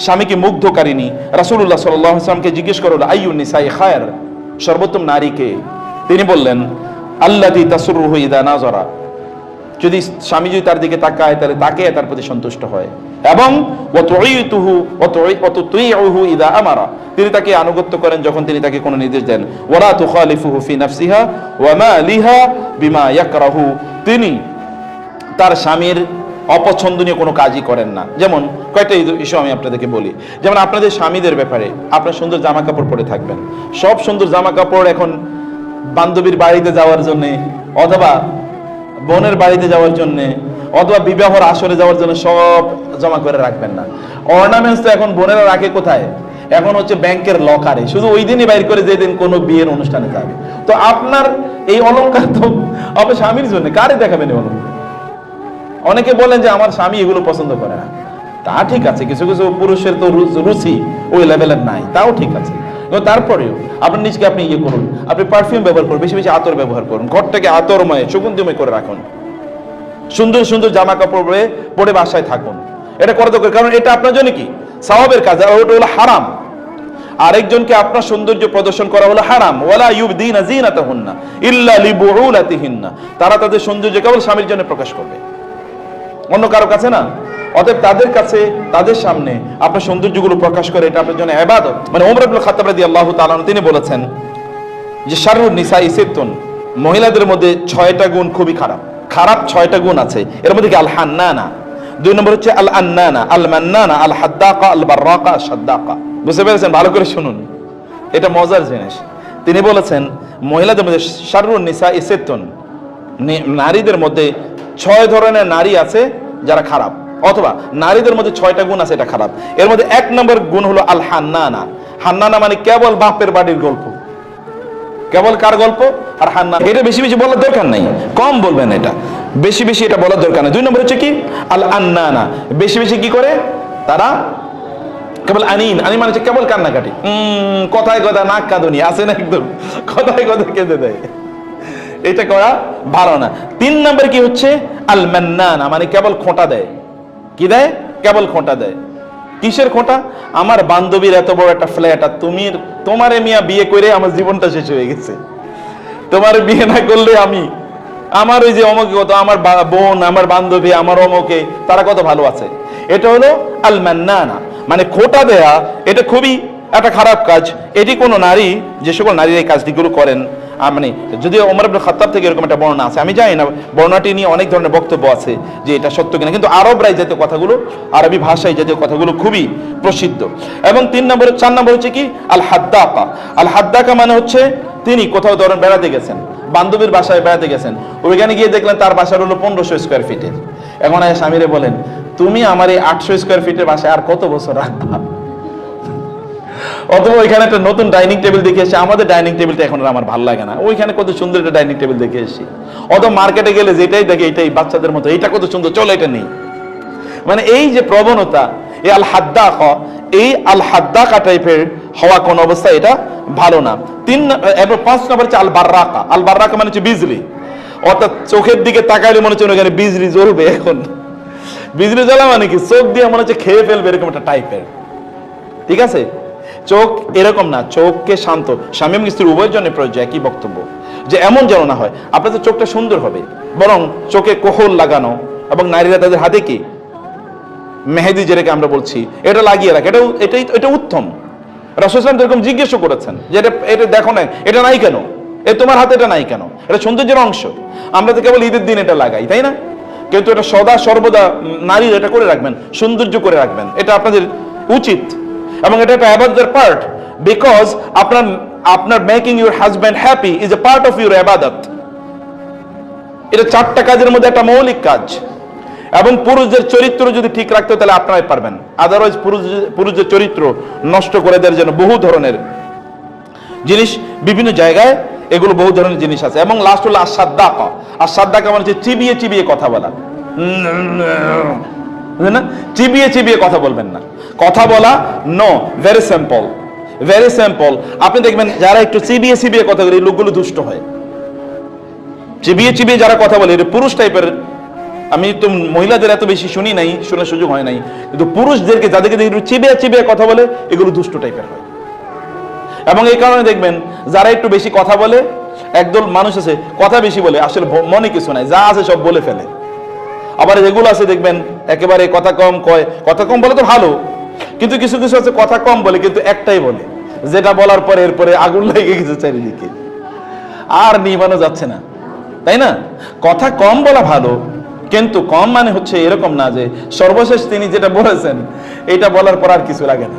স্বামীকে সাল্লাল্লাহু আলাইহি ওয়াসাল্লামকে জিজ্ঞেস করল, আইয়ুন নিসাই খায়র? সর্বোত্তম নারীকে। তিনি বললেন আল্লাতি তাসুরুহু ইদা নাজরা যদি স্বামী যদি তার দিকে তাকায়, তাহলে তাকে তার প্রতি সন্তুষ্ট হয়। এবং ইদা আমারা। তিনি তাকে আনুগত্য করেন যখন তিনি তাকে কোনো নির্দেশ দেন। ওয়ালা তুখালিফুহু ফি নাফসিহা ওয়া মা লিহা বিমা ইয়াকরাহু। তিনি তার স্বামীর অপছন্দনীয় কোনো কাজই করেন না। যেমন কয়েকটা ইস্যু আমি আপনাদেরকে বলি। যেমন আপনাদের স্বামীদের ব্যাপারে আপনার সুন্দর জামা কাপড় পরে থাকবেন। সব সুন্দর জামা কাপড় এখন বান্ধবীর বাড়িতে যাওয়ার জন্য অথবা বোনের বাড়িতে যাওয়ার জন্য অথবা বিবাহর আসরে যাওয়ার জন্য সব জমা করে রাখবেন না। অর্নামেন্টস তো এখন বোনেরা রাখে কোথায়? এখন হচ্ছে ব্যাংকের লকারে। শুধু ওই দিনই বাইর করে যেদিন কোনো বিয়ের অনুষ্ঠানে যাবে। তো আপনার এই অলংকার তো আপনার স্বামীর জন্য। কারে দেখাবেন এই অলংকার অনেকে বলেন যে আমার স্বামী এগুলো পছন্দ করে না। তা ঠিক আছে, কিছু কিছু পুরুষের তো রুচি ওই লেভেলের নাই, তাও ঠিক আছে। তারপরেও আপনার নিজকে আপনি ইয়ে করুন, আপনি পারফিউম ব্যবহার করুন, বেশি বেশি আতর ব্যবহার করুন, ঘরটাকে আতরময়, সুগন্ধিময় করে রাখুন। সুন্দর সুন্দর জামা কাপড় পরে পরে বাসায় থাকুন। এটা করা দরকার, কারণ এটা আপনার জন্য কি? সওয়াবের কাজ ওটা হলো হারাম। আরেকজনকে আপনার সৌন্দর্য প্রদর্শন করা হলো হারাম। ওয়ালা ইউবদিনা জিনাতাহুন্না ইল্লা লিবুউলাতিহিন্না। তারা তাদের সৌন্দর্য কেবল স্বামীর জন্য প্রকাশ করবে। অন্য কারও কাছে না। অতএব তাদের কাছে, তাদের সামনে আপনার সৌন্দর্যগুলো প্রকাশ করে, এটা আপনার জন্য এবাদত মানে ওমর আব্দুল খাত্তাব রাদিয়াল্লাহু তাআলা আনহু, তিনি বলেছেন যে শারুর নিসা ইসেতুন মহিলাদের মধ্যে ছয়টা গুণ খুবই খারাপ। খারাপ ছয়টা গুণ আছে। এর মধ্যে কি আল হান্নানা দুই নম্বর হচ্ছে আল আন্নানা আল মান্নানা আল হাদ্দাকা আল বাররাকা সাদ্দাকা বুঝতে পেরেছেন? ভালো করে শুনুন। এটা মজার জিনিস। তিনি বলেছেন, মহিলাদের মধ্যে শারুর নিসা ইসেতুন নারীদের মধ্যে ছয় ধরনের নারী আছে। যারা খারাপ। অথবা নারীদের মধ্যে ছয়টা গুণ আছে এটা খারাপ। এর মধ্যে এক নম্বর গুণ হলো আল হান্নানা হান্নানা মানে কেবল বাপের বাড়ির গল্প। কেবল কার গল্প? আর হান্না এটা বেশি বেশি বলার দরকার নাই। কম বলবেন এটা। বেশি বেশি এটা বলার দরকার নেই। দুই নম্বর হচ্ছে কি? আল আন্নানা বেশি বেশি কি করে? তারা কেবল আনিন। আনি মানে কেবল কান্নাকাটি। উম, কথায় কথা নাক কাঁদুনি। আছে না একদম? কথায় কথা কেঁদে দেয়। এটা করা ভালো না। তিন নম্বর কি হচ্ছে? আল মান্নানা মানে কেবল খোঁটা দেয়। কি দেয়? কেবল খোঁটা দেয়। কিসের খোঁটা? আমার বান্ধবীর এত বড় একটা ফ্ল্যাট আর তুমি তোমারে মিয়া বিয়ে করে আমার জীবনটা শেষ হয়ে গেছে। তোমার বিয়ে না করলে আমি, আমার ওই যে অমকে কত, আমার বোন, আমার বান্ধবী, আমার অমকে, তারা কত ভালো আছে? এটা হলো আল মান্নানা মানে খোটা দেয়া, এটা খুবই একটা খারাপ কাজ। এটি কোনো নারী, যে সকল নারীরা এই কাজটিগুলো করেন মানে যদিও ওমর আব্দুল খাত্তাব থেকে এরকম একটা বর্ণনা আছে, আমি জানি না, বর্ণনাটি নিয়ে অনেক ধরনের বক্তব্য আছে যে এটা সত্য কিনা, কিন্তু আরবরাই জাতীয় কথাগুলো, আরবি ভাষায় জাতীয় কথাগুলো খুবই প্রসিদ্ধ। এবং তিন নম্বর, চার নম্বর হচ্ছে কি? আল হাদ্দাকা আল হাদ্দাকা মানে হচ্ছে তিনি কোথাও ধরেন বেড়াতে গেছেন, বান্ধবীর বাসায় বেড়াতে গেছেন, ওইখানে গিয়ে দেখলেন তার বাসার হলো পনেরোশো স্কোয়ার ফিটের এখন স্বামীরে বলেন, তুমি আমার এই আটশো স্কোয়ার ফিটের বাসায় আর কত বছর রাখবা? অথবা ওইখানে একটা নতুন ডাইনিং টেবিল দেখে এসে, আমাদের ডাইনিং টেবিলটা এখন আমার ভালো লাগে না। ওইখানে কত সুন্দর একটা ডাইনিং টেবিল দেখে এসেছি অথবা মার্কেটে গেলে যেটাই দেখে, এটাই বাচ্চাদের মতো, এইটা কত সুন্দর, চলো এটা নেই। মানে এই যে প্রবণতা এই আল হাদ্দা এই আল হাদ্দাকা টাইপের হওয়া কোন অবস্থা, এটা ভালো না। তিন এবার পাঁচ নম্বর হচ্ছে আল বার্রাকা আল বার্রাকা মানে হচ্ছে বিজলি। অর্থাৎ চোখের দিকে তাকাইলে মনে হচ্ছে ওখানে বিজলি জ্বলবে এখন। বিজলি জ্বলা মানে কি? চোখ দিয়ে মনে হচ্ছে খেয়ে ফেলবে, এরকম একটা টাইপের। ঠিক আছে? চোখ এরকম না, চোখকে শান্ত। স্বামী এবং স্ত্রী উভয়ের জন্য প্রয়োজন একই বক্তব্য। যে এমন যেন না হয় আপনাদের চোখটা সুন্দর হবে। বরং চোখে কোহল লাগানো এবং নারীরা তাদের হাতে কি? মেহেদি যেটাকে আমরা বলছি, এটা লাগিয়ে রাখে। এটাও এটাই এটা উত্তম। রসুলাম এরকম জিজ্ঞেসও করেছেন যে এটা এটা দেখো না এটা নাই কেন? এ তোমার হাতে এটা নাই কেন? এটা সৌন্দর্যের অংশ। আমরা তো কেবল ঈদের দিন এটা লাগাই, তাই না? কিন্তু এটা সদা সর্বদা নারীর এটা করে রাখবেন, সৌন্দর্য করে রাখবেন। এটা আপনাদের উচিত। এবং এটা একটা আবাদের পার্ট বিকজ আপনার আপনার making your husband happy is a part of your আবাদত। এটা চারটা কাজের মধ্যে একটা মৌলিক কাজ। এবং পুরুষদের চরিত্র যদি ঠিক রাখতে তাহলে আপনারাই পারবেন। আদারওয়াইজ পুরুষ, পুরুষদের চরিত্র নষ্ট করে দেওয়ার জন্য বহু ধরনের জিনিস, বিভিন্ন জায়গায় এগুলো বহু ধরনের জিনিস আছে। এবং লাস্ট হলো আসাদ্দাকা আসাদ্দাকা মানে হচ্ছে চিবিয়ে চিবিয়ে কথা বলা। বুঝলেন না? চিবিয়ে চিবিয়ে কথা বলবেন না। কথা বলা no very simple very simple আপনি দেখবেন যারা একটু চিবিয়ে চিবিয়ে কথা বলে, এই লোকগুলো দুষ্ট হয়। চিবিয়ে চিবিয়ে যারা কথা বলে এটা পুরুষ টাইপের আমি তো মহিলাদের এত বেশি শুনি নাই, শোনার সুযোগ হয় নাই। কিন্তু পুরুষদেরকে, যাদেরকে একটু চিবিয়া চিবিয়া কথা বলে, এগুলো দুষ্ট টাইপের হয়। এবং এই কারণে দেখবেন, যারা একটু বেশি কথা বলে, একদল মানুষ আছে, কথা বেশি বলে, আসলে মনে কিছু নাই, যা আছে সব বলে ফেলে। আবার যেগুলো আছে, দেখবেন, একেবারে কথা কম কয়, কথা কম বলে তো ভালো, কিন্তু কিছু কিছু আছে কথা কম বলে, কিন্তু একটাই বলে, যেটা বলার পরে এরপরে আগুন লেগে গেছে চারিদিকে। আর নিবানো যাচ্ছে না, তাই না? কথা কম বলা ভালো, কিন্তু কম মানে হচ্ছে এরকম না যে সর্বশেষ তিনি যেটা বলেছেন, এটা বলার পর আর কিছু লাগে না।